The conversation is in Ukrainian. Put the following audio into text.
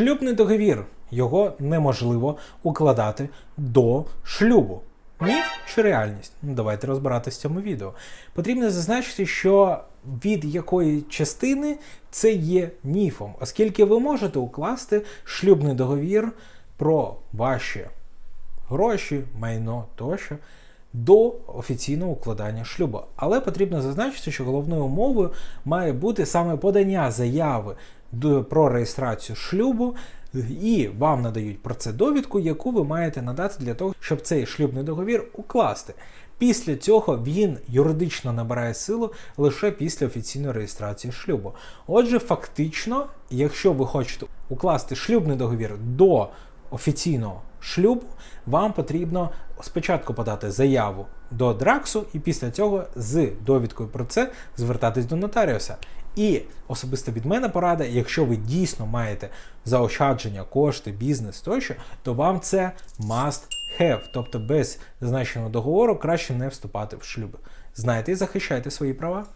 Шлюбний договір його неможливо укладати до шлюбу. Міф чи реальність? Ну, давайте розбиратися в цьому відео. Потрібно зазначити, що від якої частини це є міфом, оскільки ви можете укласти шлюбний договір про ваші гроші, майно тощо до офіційного укладання шлюбу. Але потрібно зазначити, що головною умовою має бути саме подання заяви про реєстрацію шлюбу, і вам надають про це довідку, яку ви маєте надати для того, щоб цей шлюбний договір укласти. Після цього він юридично набирає силу лише після офіційної реєстрації шлюбу. Отже, фактично, якщо ви хочете укласти шлюбний договір до офіційного шлюбу, вам потрібно спочатку подати заяву до Драксу, і після цього з довідкою про це звертатись до нотаріуса. І особисто від мене порада, якщо ви дійсно маєте заощадження, кошти, бізнес тощо, то вам це must have, тобто без зазначеного договору краще не вступати в шлюб. Знайте і захищайте свої права.